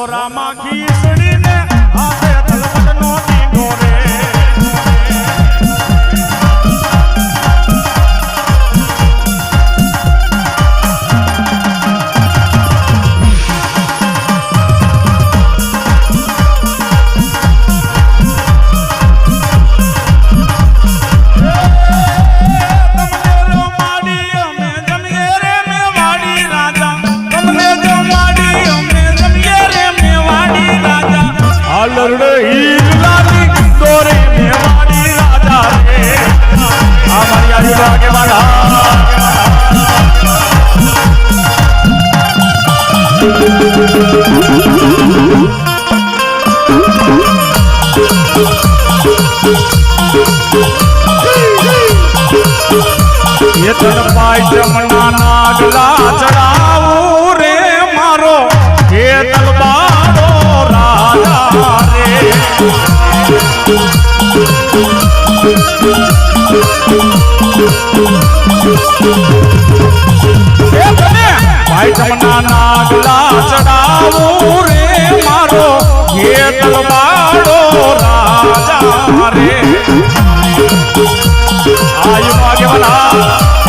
ওরা মাখি એ તન પાય જમના નાગલા ચડાવું રે મારો. હે તલબારો રાજા રે. પાય જમના નાગલા ચડાવું રે મારો. હે તલબારો રાજા રે. આયુ આગેવાલા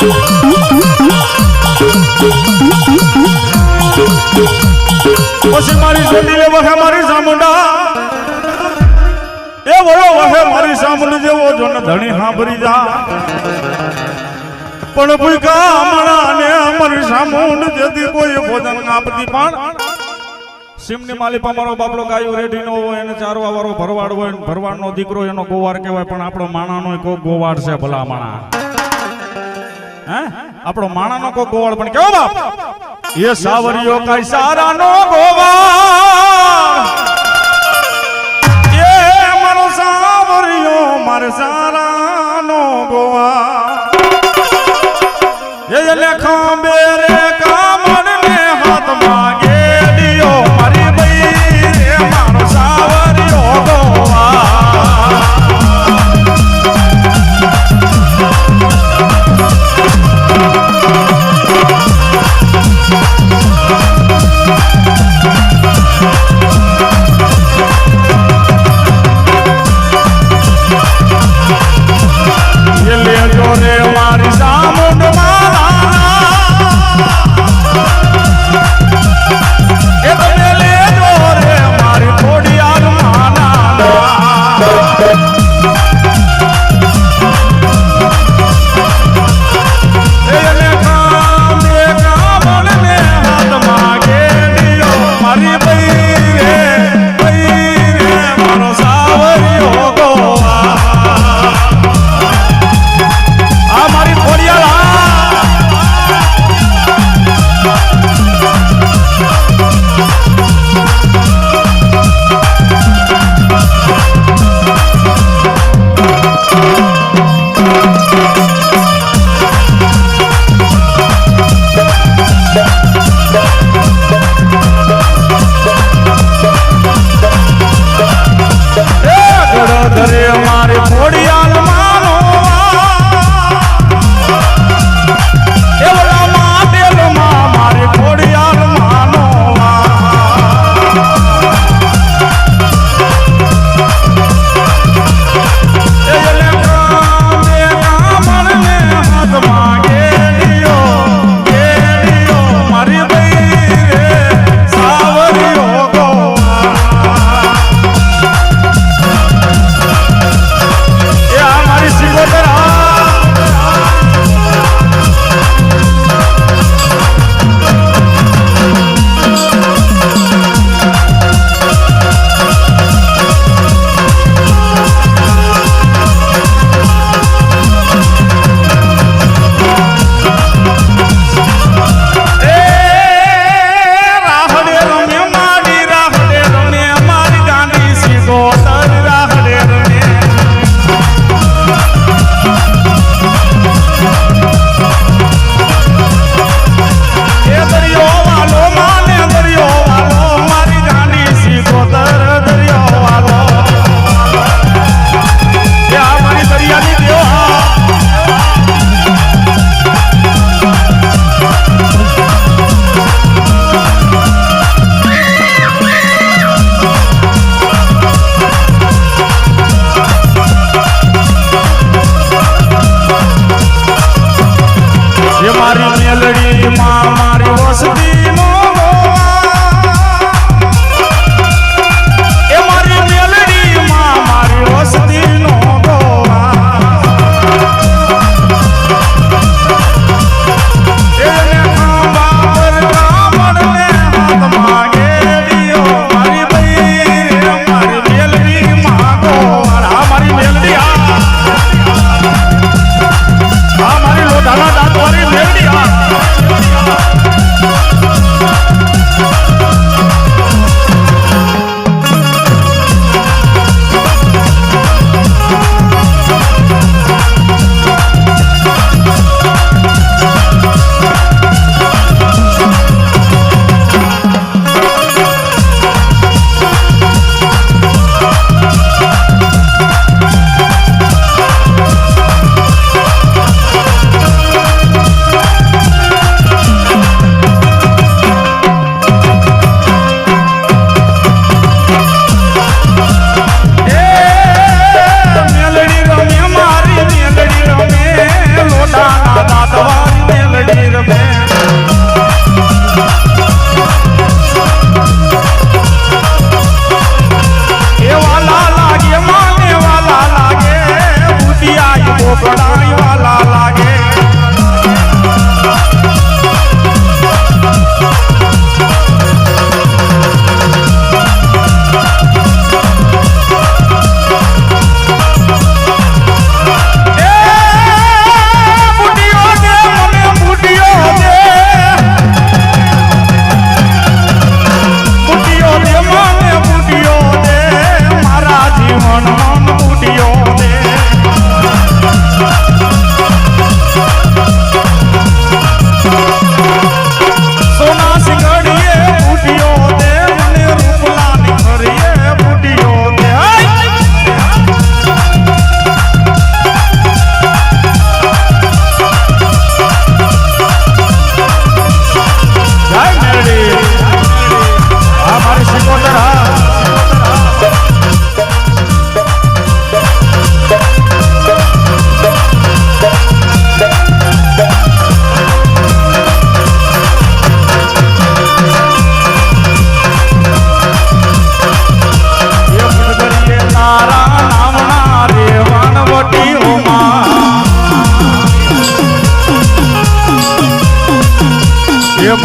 પછી મારી જોડીલે વહે મારી સામુંડા. એ વળો વહે મારી સામુંડી જેવો જો ને ધણી સાંભળી જા. પણ ભૂકા હમણાં ને અમારી સામુંડ જેથી કોઈ ભોજન આપતી પણ. સિમની માલિપા અમારો બાપડો ગાયો રેઢીનો હોય, એને ચારવા વાળો ભરવાડ હોય, ભરવાડનો દીકરો એનો ગોવાર કહેવાય, પણ આપણો માણાનો કોઈ ગોવાડ છે ભલા માણા. આપણો માણાનો કો ગોવાડ પણ કેવો બાપ? એ સાવરિયો કઈ સારાનો ગોવાડ એ મારો સાવરિયો મારે સારાનો ગોવા એ લેખો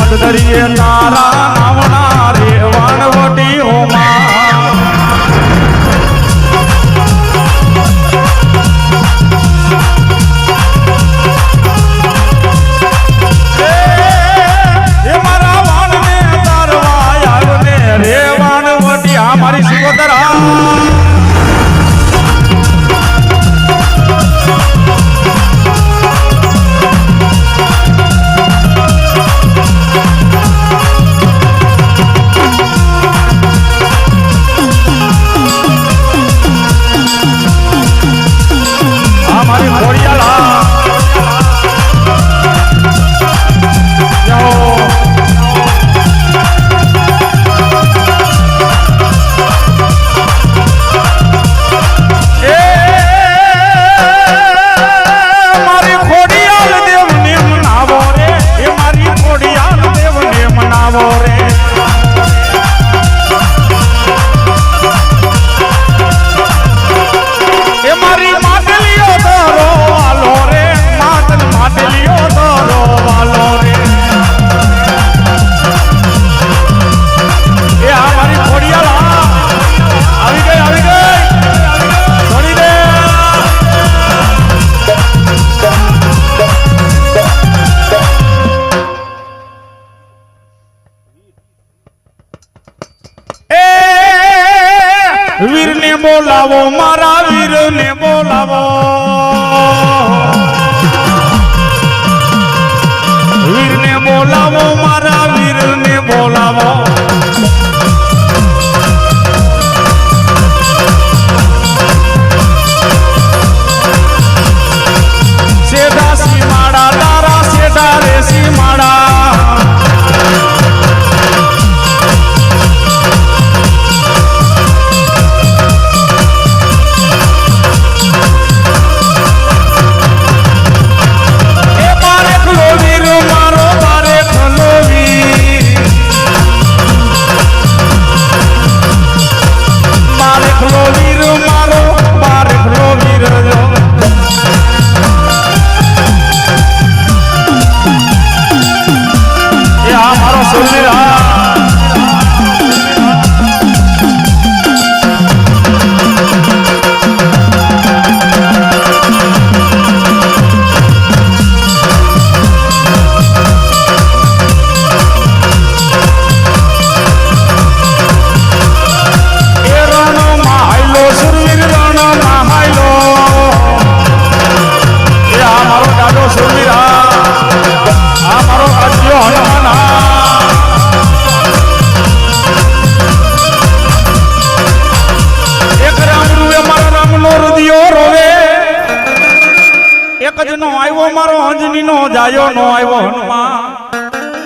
એ ધરીએ તારા બોલાવો મારા વીરને બોલાવો.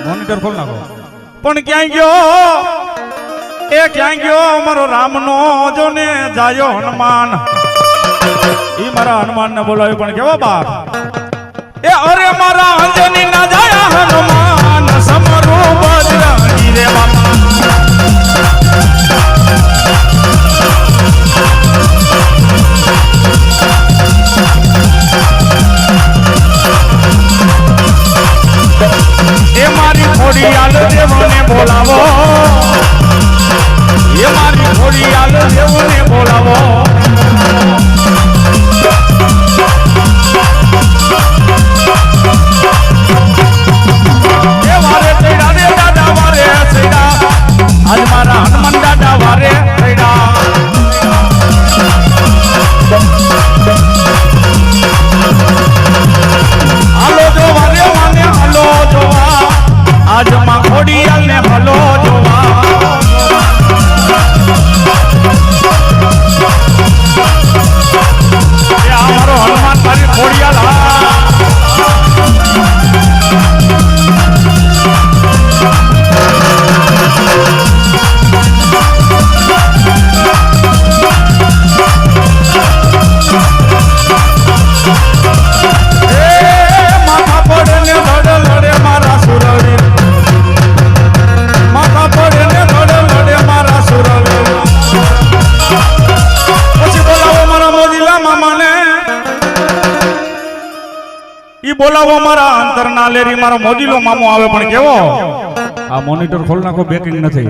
મોનિટર ખોલ નાખો. પણ ક્યાં ગયો? એ ક્યાં ગયો? અમારો રામનો જો ને જાયો હનુમાન. ઈ મારા હનુમાન ને બોલાવ્યો પણ કેવો બાપ? એ અરે મારા અંજની ના જાયા હનુમાન. આલ દેવને બોલાવો. એ મારી ખોડી આલ બોલાવો. ચડ્યા રે દાદા આજ મારા ઈ મારા અંતર ના લેરી મારો મોજીલો મામો આવે પણ કેવો? આ મોનિટર ખોલ નાખો બેકિંગ નથી.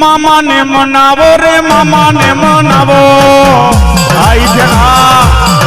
મામાને મનાવો રે મામાને મનાવો. આઈ જણા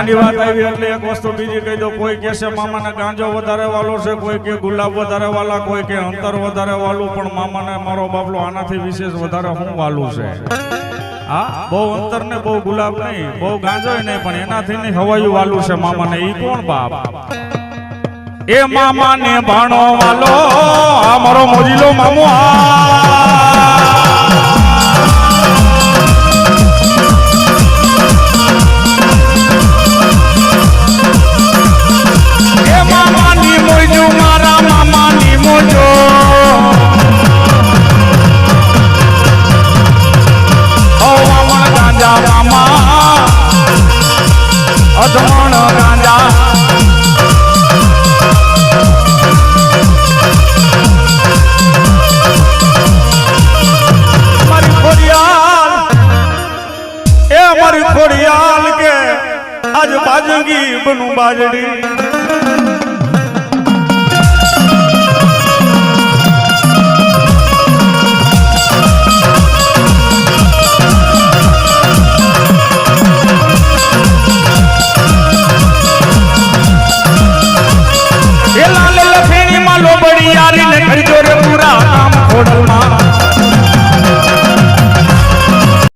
ગાંજાની વાત આવી એટલે એક વસ્તુ બીજી કહી દો, કોઈ કહેશે મામાને ગાંજો વધારે વાલો છે, કોઈ કે ગુલાબ વધારે વાલા, કોઈ કે અંતર વધારે વાલું, પણ મામાને મારો બાબલો આનાથી વિશેષ વધારે હું વાલું છે? હા, બહુ અંતર ને બહુ ગુલાબ નહીં, બહુ ગાંજો નહીં, પણ એનાથી નહીં હવાયું વાલું છે મામાને, ઈ કોણ બાપ? એ મામાને ભાણો વાલો, આ મારો મોજીલો મામો આ. ઘોડિયાલ કે આજ બાજંગી બનું બાજડી. ખરીજો રે પૂરા નામ ખોડલમાં.